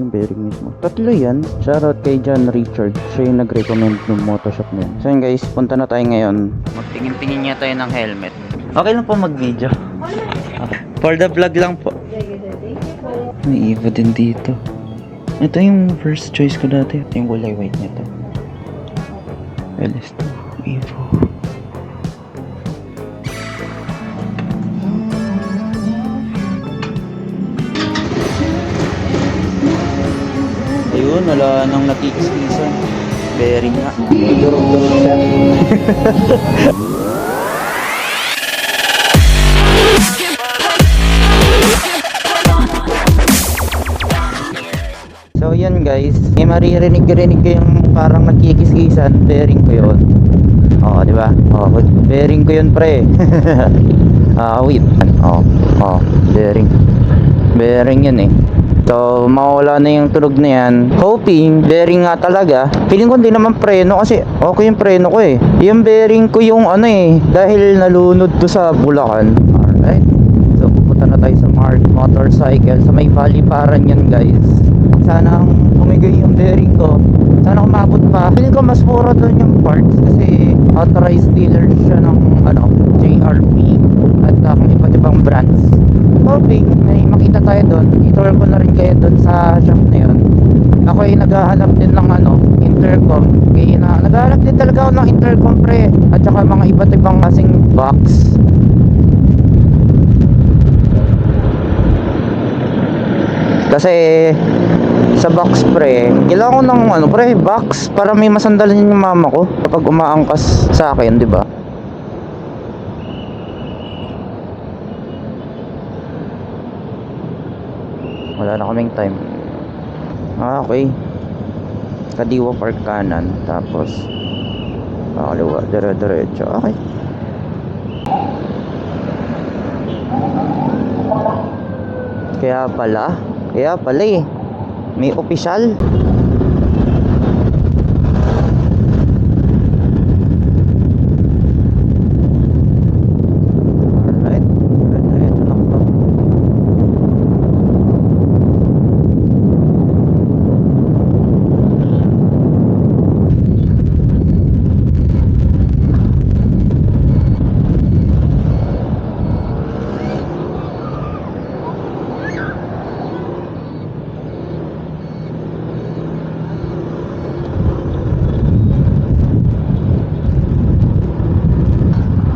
yung bearing mismo. Tatlo yan. Shoutout kay John Richard. Siya yung nag-recommend ng Motoshop na yun. So yun guys, punta na tayo ngayon. Magtingin-tingin niya tayo ng helmet. Okay lang po mag-video. For the vlog lang po. May Evo din dito. Ito yung first choice ko dati. Ito yung kulay white nito. LS2 Evo. Ayun, wala nang nakikiskisan. Bearing nga. So yan guys, may maririnig-rinig kayong parang nagkikiskisan, bearing ko yun. Oo, di ba? Oo, bearing ko yun pre. Ah, wait. Oo, oo, bearing. Bearing yun eh. So, mawala na yung tunog na yan. Hoping, bearing nga talaga. Feeling ko hindi naman preno kasi okay yung preno ko eh. Yung bearing ko yung ano eh, dahil nalunod to sa Bulacan. Alright. Na tayo sa Mart Motorcycle. Sa may Baliparan yan guys. Sana ang umigay yung bearing ko. Sana umabot pa. Feeling ko mas mura doon yung parts kasi authorized dealer siya ng ano, JRP at uh, kung iba't ibang brands. Hoping may makita tayo doon. I-tour ko na rin kayo doon sa shop na yun. Ako ay naghahanap din ng ano, intercom. Kaya na, naghahanap din talaga ako ng intercom pre. At saka mga iba't ibang kasing box. Kasi sa box pre, kailangan ko ng ano pre, box para may masandalan yung mama ko kapag umaangkas sa akin, di ba? Wala na kaming time. Ah, okay. Kadiwa Park kanan, tapos kakaliwa, dire-diretso. Okay. Kaya pala, kaya pala eh. May opisyal. Alright, dire-diretso lang to.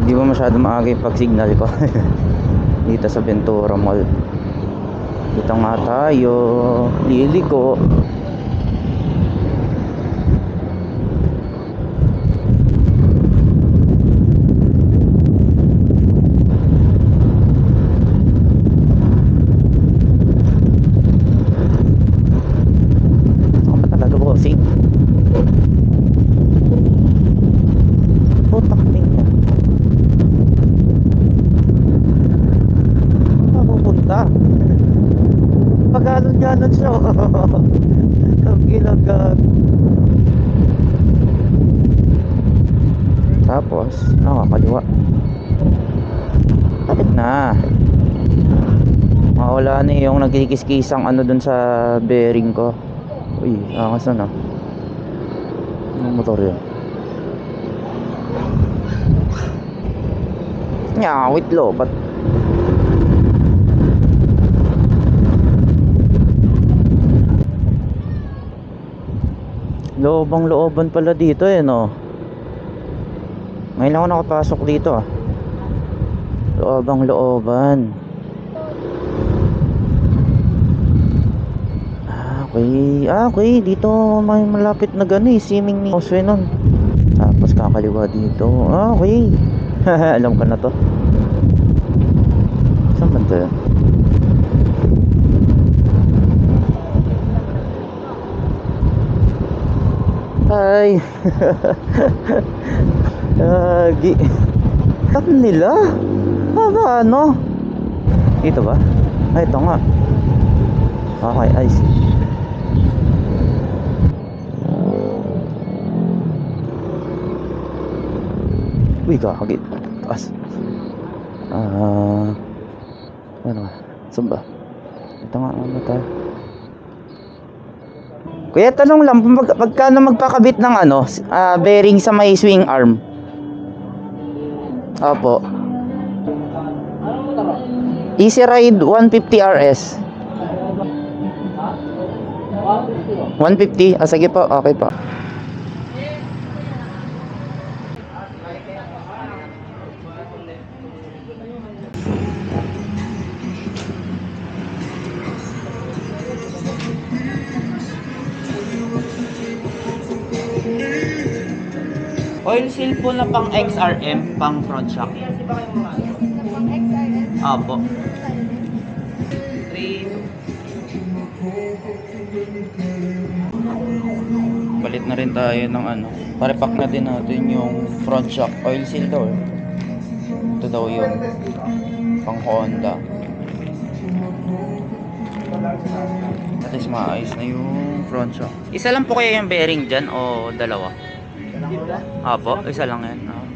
Hindi maaga yung pag-signal ko dito sa Ventura Mall. Dito nga tayo. Liliko. Saan ba talaga bossing? Putak niya. mapupunta. Paghalon-galon siya. Ang ginagag. Tapos, nakakaliwa. Kapit na. Mawala na yung nagkikis-kisang ano dun sa bearing ko. Uy, angas na na. Anong motor yun? Nyawit lo, ba't Loobang looban pala dito eh no. Ngayon ako nakapasok dito ah. Loobang looban. Ah, okay. Ah, okay. Dito may malapit na gano'n eh. Siming ni Oswe nun. Tapos kakaliwa dito. Ah, okay. Alam ko na to. Saan ba ito? Hi. Lagi. Tap nila? Ah, ba ano? Ito ba? Ay, ito nga. Okay, I see. Uy, kakagit. Taas. Ah... ano ba? Saan ba? Ito nga, ano tayo? Kuya, tanong lang, pag, pagkano magpakabit ng ano, ah, bearing sa may swing arm? Opo. Easy Ride 150 RS. 150? Ah, sige po, okay po. Oil seal po na pang XRM, pang front shock. Apo. 3 Balit na rin tayo ng ano. Parepack na din natin yung front shock. Oil seal daw eh. Ito daw yun. Pang Honda. At least maayos na yung front shock. Isa lang po kaya yung bearing dyan o dalawa? Apo, isa lang yan. Ah.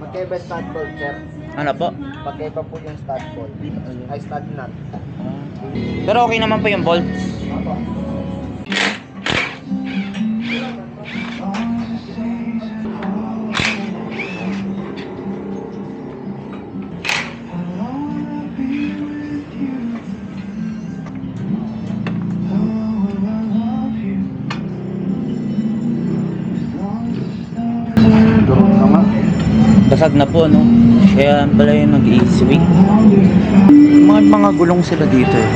Magkaiba stud bolt, sir. Ano po? Magkaiba po yung stud bolt. Ay, stud nut. Pero okay naman po yung bolts. Apo. Basag na po, no? Kaya pala yung nag-i-swing. Mga, mga gulong sila dito. eh.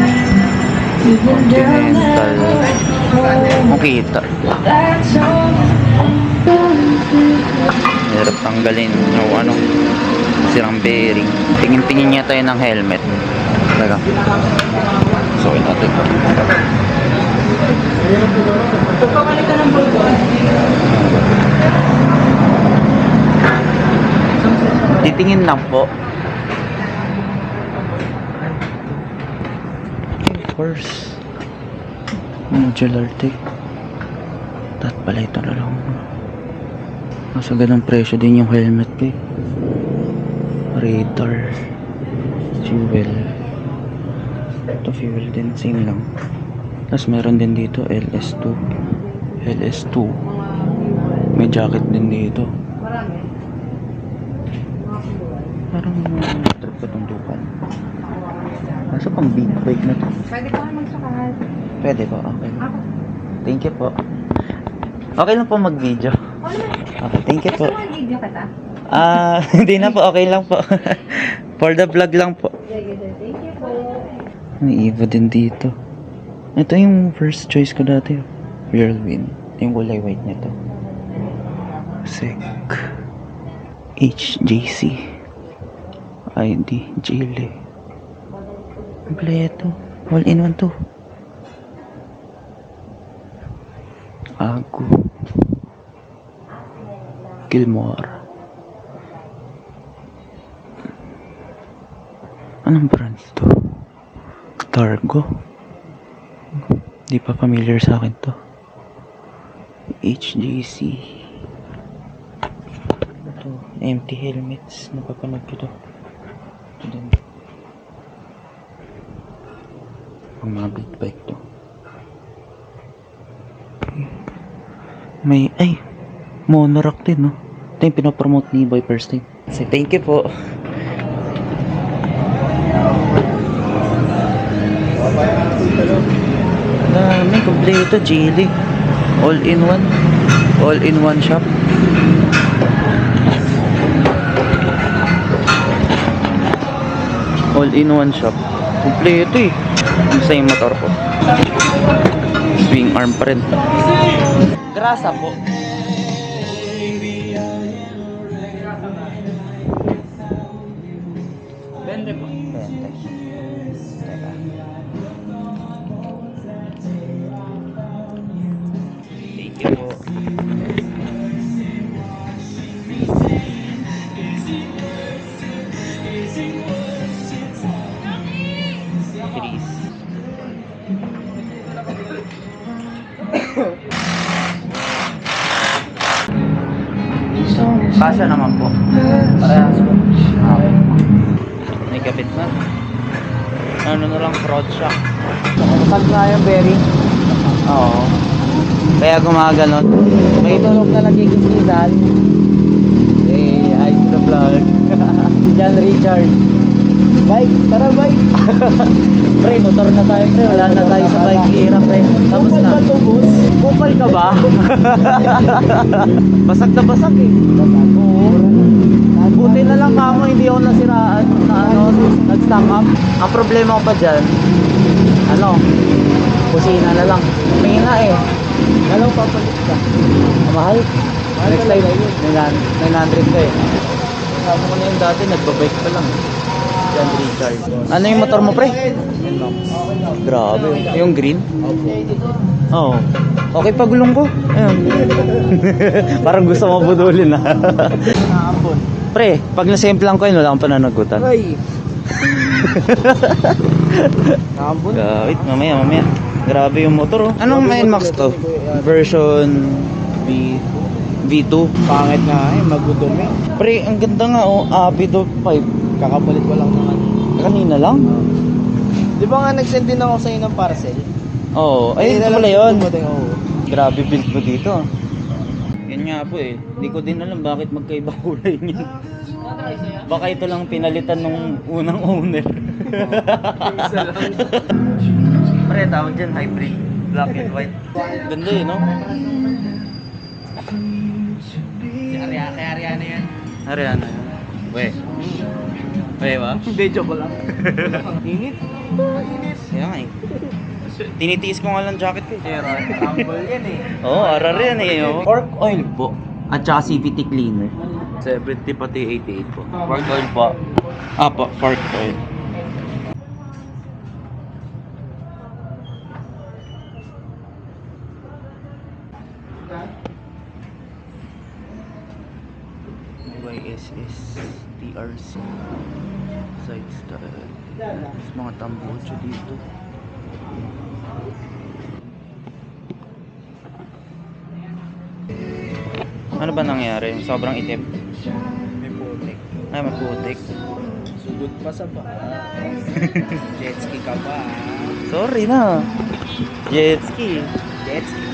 Continental. Makita. Hirap tanggalin yung ano, sirang bearing. Tingin-tingin niya tayo ng helmet. Teka. Sukin natin to. Titingin lang po. First. Modular tape. Tat pala ito na lang. Nasa ganang presyo din yung helmet ko eh. Radar. Fuel. Ito fuel din. Same lang. Tapos meron din dito LS2. LS2. May jacket din dito. Parang trip ko itong dukan. Nasa pang big bike na to. Pwede ko naman sakal. Pwede po, okay. Ako. Thank you po. Okay lang po mag-video. Okay, thank you po. Gusto mo video kita? Ah, hindi na po, okay lang po. For the vlog lang po. Thank you po. May Evo din dito. Ito yung first choice ko dati. Whirlwind. Yung kulay white nito. Sec. HJC. ID. Jile. Kompleto. All in one to. Agu. Gilmore. Anong brand to? Targo. Di pa familiar sa akin to. HJC. Ito, empty helmets. Napapanood ko to. Ito din. Pang mga big bike to. May, ay, monorack din, no? Ito yung pinapromote ni Boy first time. Say thank you po. Dami, kompleto, Geely. All in one. All in one shop. All in one shop. Kompleto eh. Isa yung motor ko. Swing arm pa rin. Grasa po. Bende po. Bende. Teka. Thank you po. Chris. Kasya naman po. Parehas po. Okay. May kapit na. Ano na lang, fraud shock. Nakasag na yung bearing. Oo. Kaya gumaganon. May tulog na nagkikisisan. Hey, hi to the vlog. John Richard. Bike, tara bike. pre, motor na tayo pre. Wala na tayo sa bike lira pre. Tapos na. Kupal ka ba? basag na basag eh. Oo. Buti na lang kamo hindi ako nasiraan na ano, nag-stock up. Ang problema ko pa dyan, ano, kusina na lang. May na eh. Alam papalit ka. Mahal. Next time, 900 ka eh. Sabi ko na yun dati, nagbabike pa lang. John Richard. Ano yung motor mo pre? Grabe. Yung green? Oo. Okay pa gulong ko. Ayun. Parang gusto mo budulin ah. Pre, pag nasimplang ko yun, wala akong pananagutan. Ay! Nakambun? Uh, wait, mamaya, mamaya. Grabe yung motor oh. Anong NMAX to? Version V V2. Pangit nga eh, magudumi. Pre, ang ganda nga oh, Abido 5. Kakapalit ko lang naman. Kanina lang? Di ba nga nag-send din ako sa'yo ng parcel? Oo, oh, ay, ito pala lang yun. dumating, oo. Grabe build mo dito. Yan nga po eh. Hindi ko din alam bakit magkaiba kulay niya. Baka ito lang pinalitan nung unang owner. Pre, tawag dyan hybrid. Black and white. Ganda eh, no? Si Arya, kay Ariana yan. Ariana. We. We ba? Hindi, joke lang. Init. Init. Kaya nga eh. Tinitiis ko nga lang jacket ko eh. Rumble yan eh. Oo, oh, arar yan eh. Oh. Fork oil po. At saka CVT cleaner. 70 pati 88 po. Fork oil po. Ah po, fork oil. Ano ba nangyari? Sobrang itim? May putik. Ay, maputik. Sugod pa sa ba? Jet ski ka ba? Sorry na. Jet ski. Jet ski.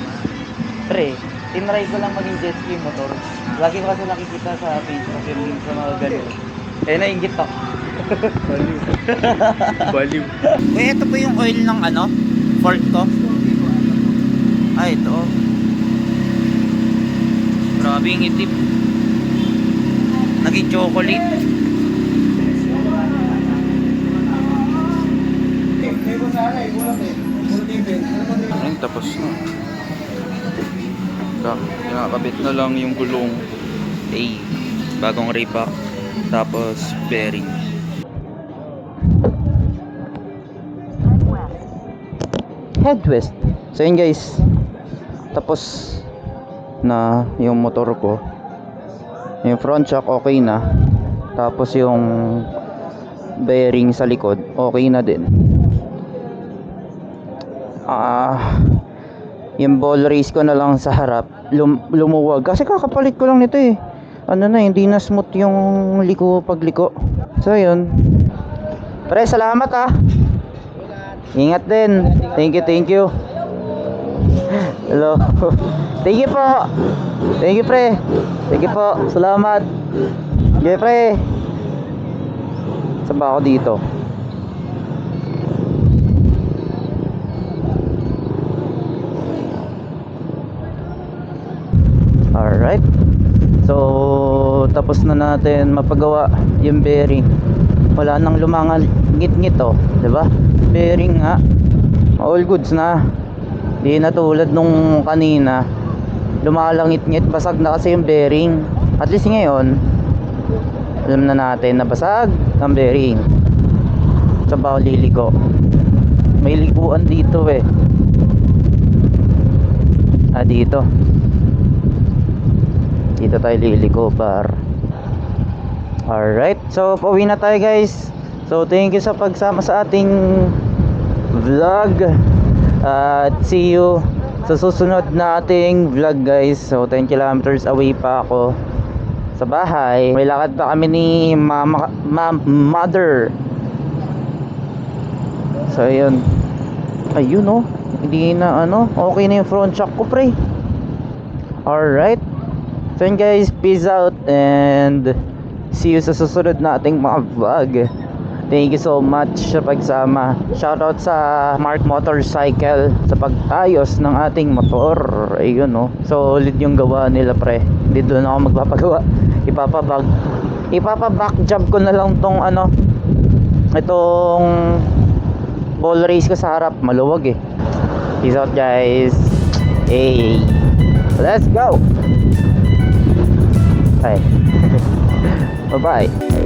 Pre, tinry ko lang maging jet ski motor. Lagi ko kasi nakikita sa Facebook yung link sa mga ganito. Eh, nainggit ako. Baliw. Baliw. Eh, ito po yung oil ng ano? Fork to? Ah, ito. Grabe yung itim. Naging chocolate. Ayun, tapos na. Kak, kinakabit na lang yung gulong A. Bagong repack. Tapos bearing. Head west. So yun guys. Tapos na yung motor ko. Yung front shock okay na. Tapos yung bearing sa likod okay na din. Ah, yung ball race ko na lang sa harap lum- lumuwag kasi kakapalit ko lang nito eh. Ano na hindi na smooth yung liko pagliko. So yun. Pre, salamat ah. Ingat din. Thank you, thank you. Hello. thank you po. Thank you, pre. Thank you po. Salamat. Okay, pre. Saan ba ako dito? Alright. So, tapos na natin mapagawa yung bearing. Wala nang lumangal ngit-ngit oh, ba? Bearing nga. All goods na. Di na tulad nung kanina. Lumalangit-ngit, basag na kasi yung bearing. At least ngayon, alam na natin na basag ang bearing. Sa ba ako liliko? May liguan dito eh. Ah, dito. Dito tayo liliko par. Alright, so pauwi na tayo guys. So thank you sa pagsama sa ating vlog. At see you sa susunod na ating vlog guys. So 10 kilometers away pa ako sa bahay. May lakad pa kami ni mama, ma, mother. So ayun. Ayun oh. Hindi na ano, okay na yung front shock ko pre. Alright. So guys, peace out and see you sa susunod nating mga vlog. Thank you so much sa pagsama. Shoutout sa Mark Motorcycle sa pagtayos ng ating motor. Ayun no. Solid yung gawa nila pre. Hindi doon ako magpapagawa. Ipapabag Ipapa-back job ko na lang tong ano itong ball race ko sa harap. Maluwag eh. Peace out guys. Hey. Let's go. Bye. Bye-bye.